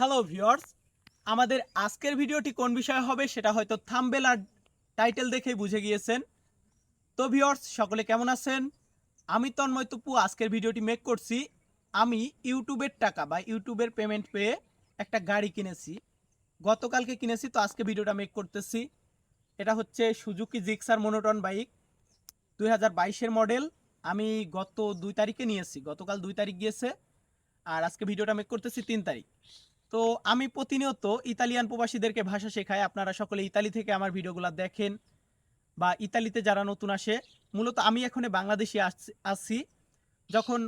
Hello viewers আমাদের আজকের ভিডিওটি কোন বিষয়ে হবে সেটা হয়তো থাম্বেল আর টাইটেল দেখেই বুঝে গিয়েছেন। তো ভিউয়ার্স সকলে কেমন আছেন? আমি তন্ময় তুপু, আজকের ভিডিওটি মেক করছি। আমি ইউটিউবের টাকা বা ইউটিউবের পেমেন্ট পেয়ে একটা গাড়ি কিনেছি। গতকালকে কিনেছি, তো আজকে ভিডিওটা মেক করতেছি। এটা হচ্ছে সুজুকি জিক্সার মনোটন বাইক দুই হাজার বাইশের মডেল আমি গত দুই তারিখে নিয়েছি, গতকাল দুই তারিখ গিয়েছে। আর আজকে ভিডিওটা মেক করতেছি তিন তারিখ। তো আমি প্রতিনিয়ত ইতালিয়ান প্রবাসীদেরকে ভাষা শেখাই। আপনারা সকলে ইতালি থেকে আমার ভিডিওগুলো দেখেন বা ইতালিতে যারা নতুন আসে, মূলত আমি এখন বাংলাদেশে আসছি যখন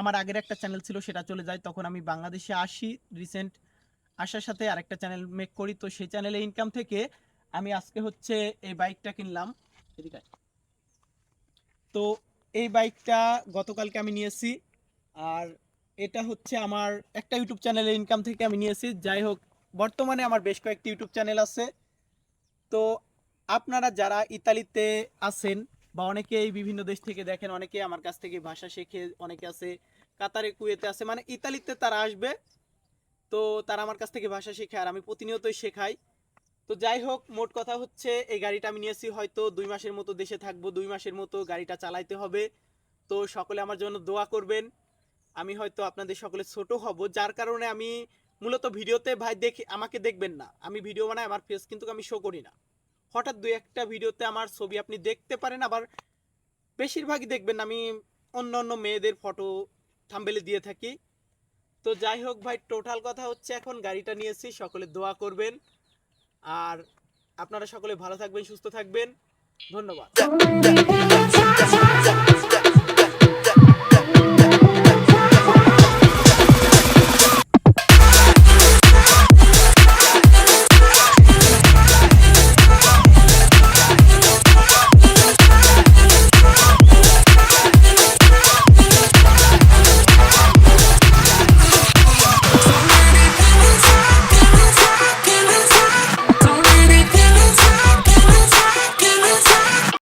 আমার আগের একটা চ্যানেল ছিল সেটা চলে যায়, তখন আমি বাংলাদেশে আসি রিসেন্ট। আসার সাথে আরেকটা চ্যানেল মেক করি, তো সেই চ্যানেলে ইনকাম থেকে আমি আজকে হচ্ছে এই বাইকটা কিনলাম। তো এই বাইকটা গতকালকে আমি নিয়েছি, আর এটা হচ্ছে আমার একটা ইউটিউব চ্যানেলের ইনকাম থেকে আমি নিয়েছি। যাই হোক, বর্তমানে আমার বেশ কয়েকটি ইউটিউব চ্যানেল আছে। তো আপনারা যারা ইতালিতে আছেন বা অনেকেই বিভিন্ন দেশ থেকে দেখেন, অনেকে আমার কাছ থেকে ভাষা শেখে, অনেকে আছে কাতারে, কুয়েতে আছে মানে ইতালিতে তারা আসবে। তো তারা আমার কাছ থেকে ভাষা শেখে আর আমি প্রতিনিয়তই শেখাই। তো যাই হোক, মোট কথা হচ্ছে এই গাড়িটা আমি নিয়েছি হয়তো দুই মাসের মতো দেশে থাকব, দুই মাসের মতো গাড়িটা চালাইতে হবে। তো সকলে আমার জন্য দোয়া করবেন। আমি হয়তো আপনাদের সকলে ছোট হব, যার কারণে আমি মূলত ভিডিওতে ভাই দেখে, আমাকে দেখবেন না। আমি ভিডিও বানাই, আমার ফেস কিন্তু আমি শো করি না। হঠাৎ দুই একটা ভিডিওতে আমার ছবি আপনি দেখতে পারেন, আবার বেশিরভাগই দেখবেন আমি অন্য অন্য মেয়েদের ফটো থাম্বেলে দিয়ে থাকি। তো যাই হোক ভাই টোটাল কথা হচ্ছে এখন গাড়িটা নিয়েছি, সকলে দোয়া করবেন। আর আপনারা সকলে ভালো থাকবেন, সুস্থ থাকবেন। ধন্যবাদ।